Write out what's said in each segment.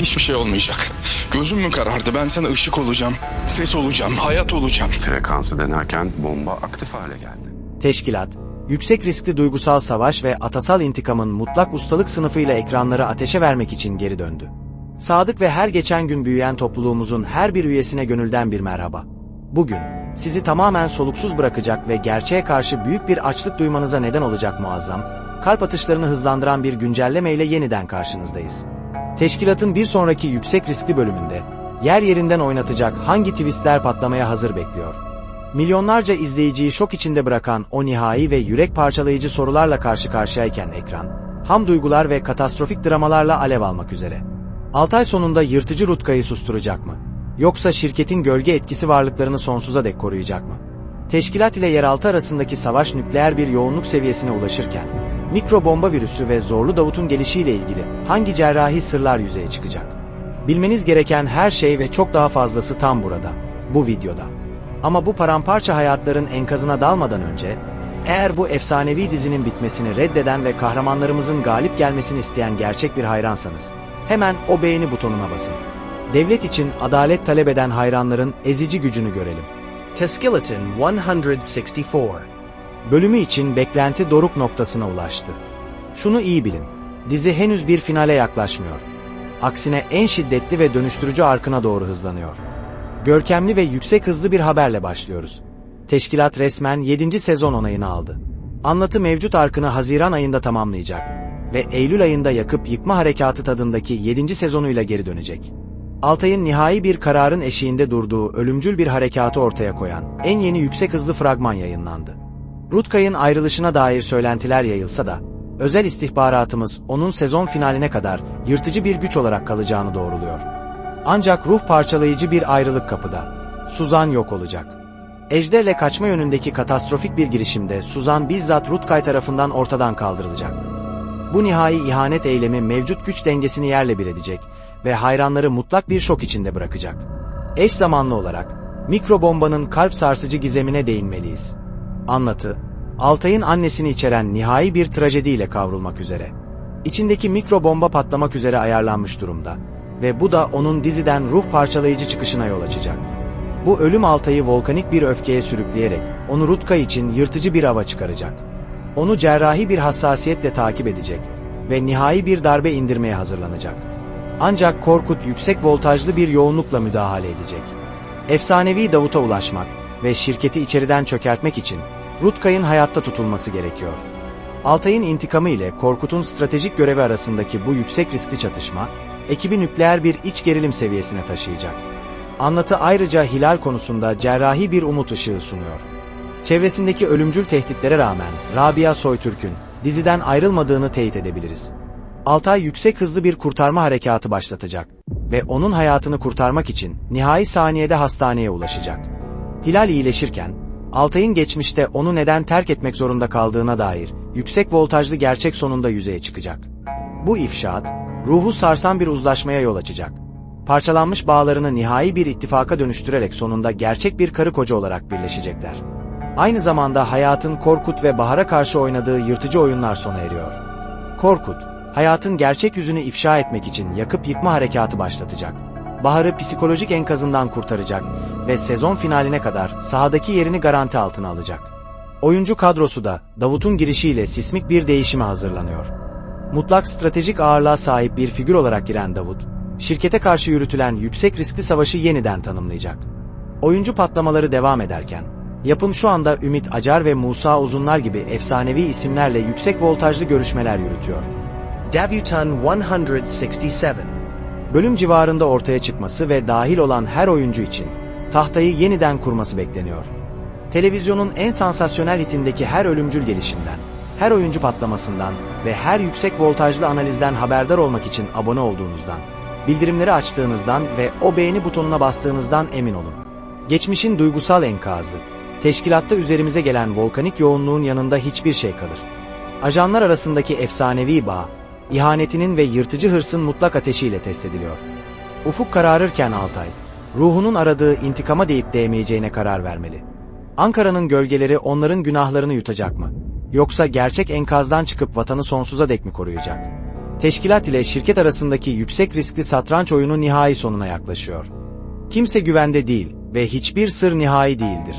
Hiçbir şey olmayacak. Gözüm mü karardı? Ben sana ışık olacağım, ses olacağım, hayat olacağım. Frekansı denerken bomba aktif hale geldi. Teşkilat, yüksek riskli duygusal savaş ve atasal intikamın mutlak ustalık sınıfıyla ekranları ateşe vermek için geri döndü. Sadık ve her geçen gün büyüyen topluluğumuzun her bir üyesine gönülden bir merhaba. Bugün, sizi tamamen soluksuz bırakacak ve gerçeğe karşı büyük bir açlık duymanıza neden olacak muazzam, kalp atışlarını hızlandıran bir güncelleme ile yeniden karşınızdayız. Teşkilatın bir sonraki yüksek riskli bölümünde, yer yerinden oynatacak hangi twistler patlamaya hazır bekliyor? Milyonlarca izleyiciyi şok içinde bırakan o nihai ve yürek parçalayıcı sorularla karşı karşıyayken ekran, ham duygular ve katastrofik dramalarla alev almak üzere. Altay sonunda yırtıcı Rutkay'ı susturacak mı? Yoksa şirketin gölge etkisi varlıklarını sonsuza dek koruyacak mı? Teşkilat ile yeraltı arasındaki savaş nükleer bir yoğunluk seviyesine ulaşırken, mikro bomba virüsü ve zorlu Davut'un gelişiyle ilgili hangi cerrahi sırlar yüzeye çıkacak? Bilmeniz gereken her şey ve çok daha fazlası tam burada, bu videoda. Ama bu paramparça hayatların enkazına dalmadan önce, eğer bu efsanevi dizinin bitmesini reddeden ve kahramanlarımızın galip gelmesini isteyen gerçek bir hayransanız, hemen o beğeni butonuna basın. Devlet için adalet talep eden hayranların ezici gücünü görelim. Teskeleton 164. Bölümü için beklenti doruk noktasına ulaştı. Şunu iyi bilin, dizi henüz bir finale yaklaşmıyor. Aksine en şiddetli ve dönüştürücü arkına doğru hızlanıyor. Görkemli ve yüksek hızlı bir haberle başlıyoruz. Teşkilat resmen 7. sezon onayını aldı. Anlatı mevcut arkını Haziran ayında tamamlayacak ve Eylül ayında yakıp yıkma harekatı tadındaki 7. sezonuyla geri dönecek. Altay'ın nihai bir kararın eşiğinde durduğu ölümcül bir harekatı ortaya koyan en yeni yüksek hızlı fragman yayınlandı. Rutkay'ın ayrılışına dair söylentiler yayılsa da, özel istihbaratımız onun sezon finaline kadar yırtıcı bir güç olarak kalacağını doğruluyor. Ancak ruh parçalayıcı bir ayrılık kapıda. Suzan yok olacak. Ejder'le kaçma yönündeki katastrofik bir girişimde Suzan bizzat Rutkay tarafından ortadan kaldırılacak. Bu nihai ihanet eylemi mevcut güç dengesini yerle bir edecek ve hayranları mutlak bir şok içinde bırakacak. Eş zamanlı olarak mikro bombanın kalp sarsıcı gizemine değinmeliyiz. Anlatı, Altay'ın annesini içeren nihai bir trajediyle kavrulmak üzere. İçindeki mikro bomba patlamak üzere ayarlanmış durumda ve bu da onun diziden ruh parçalayıcı çıkışına yol açacak. Bu ölüm Altay'ı volkanik bir öfkeye sürükleyerek onu Rutka için yırtıcı bir hava çıkaracak. Onu cerrahi bir hassasiyetle takip edecek ve nihai bir darbe indirmeye hazırlanacak. Ancak Korkut yüksek voltajlı bir yoğunlukla müdahale edecek. Efsanevi Davut'a ulaşmak ve şirketi içeriden çökertmek için Rutkay'ın hayatta tutulması gerekiyor. Altay'ın intikamı ile Korkut'un stratejik görevi arasındaki bu yüksek riskli çatışma, ekibi nükleer bir iç gerilim seviyesine taşıyacak. Anlatı ayrıca Hilal konusunda cerrahi bir umut ışığı sunuyor. Çevresindeki ölümcül tehditlere rağmen Rabia Soytürk'ün diziden ayrılmadığını teyit edebiliriz. Altay yüksek hızlı bir kurtarma harekatı başlatacak ve onun hayatını kurtarmak için nihai saniyede hastaneye ulaşacak. Hilal iyileşirken, Altay'ın geçmişte onu neden terk etmek zorunda kaldığına dair yüksek voltajlı gerçek sonunda yüzeye çıkacak. Bu ifşaat, ruhu sarsan bir uzlaşmaya yol açacak. Parçalanmış bağlarını nihai bir ittifaka dönüştürerek sonunda gerçek bir karı koca olarak birleşecekler. Aynı zamanda hayatın Korkut ve Bahar'a karşı oynadığı yırtıcı oyunlar sona eriyor. Korkut, hayatın gerçek yüzünü ifşa etmek için yakıp yıkma harekatı başlatacak. Bahar'ı psikolojik enkazından kurtaracak ve sezon finaline kadar sahadaki yerini garanti altına alacak. Oyuncu kadrosu da Davut'un girişiyle sismik bir değişime hazırlanıyor. Mutlak stratejik ağırlığa sahip bir figür olarak giren Davut, şirkete karşı yürütülen yüksek riskli savaşı yeniden tanımlayacak. Oyuncu patlamaları devam ederken, yapım şu anda Ümit Acar ve Musa Uzunlar gibi efsanevi isimlerle yüksek voltajlı görüşmeler yürütüyor. Davuton 167. Bölüm civarında ortaya çıkması ve dahil olan her oyuncu için tahtayı yeniden kurması bekleniyor. Televizyonun en sansasyonel hitindeki her ölümcül gelişimden, her oyuncu patlamasından ve her yüksek voltajlı analizden haberdar olmak için abone olduğunuzdan, bildirimleri açtığınızdan ve o beğeni butonuna bastığınızdan emin olun. Geçmişin duygusal enkazı, teşkilatta üzerimize gelen volkanik yoğunluğun yanında hiçbir şey kalır. Ajanlar arasındaki efsanevi bağ, ihanetinin ve yırtıcı hırsın mutlak ateşiyle test ediliyor. Ufuk kararırken Altay, ruhunun aradığı intikama deyip değmeyeceğine karar vermeli. Ankara'nın gölgeleri onların günahlarını yutacak mı? Yoksa gerçek enkazdan çıkıp vatanı sonsuza dek mi koruyacak? Teşkilat ile şirket arasındaki yüksek riskli satranç oyunu nihai sonuna yaklaşıyor. Kimse güvende değil ve hiçbir sır nihai değildir.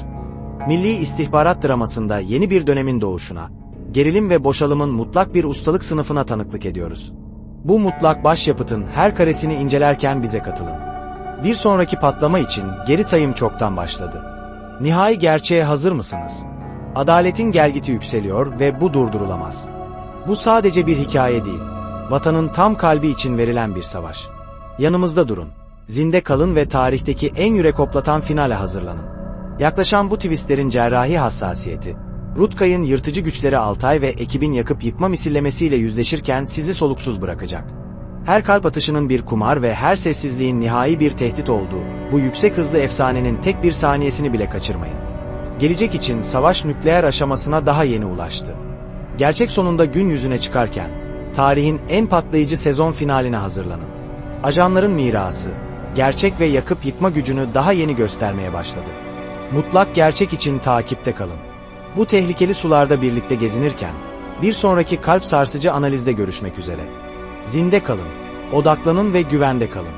Milli istihbarat dramasında yeni bir dönemin doğuşuna, gerilim ve boşalımın mutlak bir ustalık sınıfına tanıklık ediyoruz. Bu mutlak başyapıtın her karesini incelerken bize katılın. Bir sonraki patlama için geri sayım çoktan başladı. Nihai gerçeğe hazır mısınız? Adaletin gelgiti yükseliyor ve bu durdurulamaz. Bu sadece bir hikaye değil, vatanın tam kalbi için verilen bir savaş. Yanımızda durun, zinde kalın ve tarihteki en yürek hoplatan finale hazırlanın. Yaklaşan bu twistlerin cerrahi hassasiyeti, Rutkay'ın yırtıcı güçleri Altay ve ekibin yakıp yıkma misillemesiyle yüzleşirken sizi soluksuz bırakacak. Her kalp atışının bir kumar ve her sessizliğin nihai bir tehdit olduğu, bu yüksek hızlı efsanenin tek bir saniyesini bile kaçırmayın. Gelecek için savaş nükleer aşamasına daha yeni ulaştı. Gerçek sonunda gün yüzüne çıkarken, tarihin en patlayıcı sezon finaline hazırlanın. Ajanların mirası, gerçek ve yakıp yıkma gücünü daha yeni göstermeye başladı. Mutlak gerçek için takipte kalın. Bu tehlikeli sularda birlikte gezinirken, bir sonraki kalp sarsıcı analizde görüşmek üzere. Zinde kalın, odaklanın ve güvende kalın.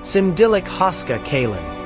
Simdilik Haska Kalen.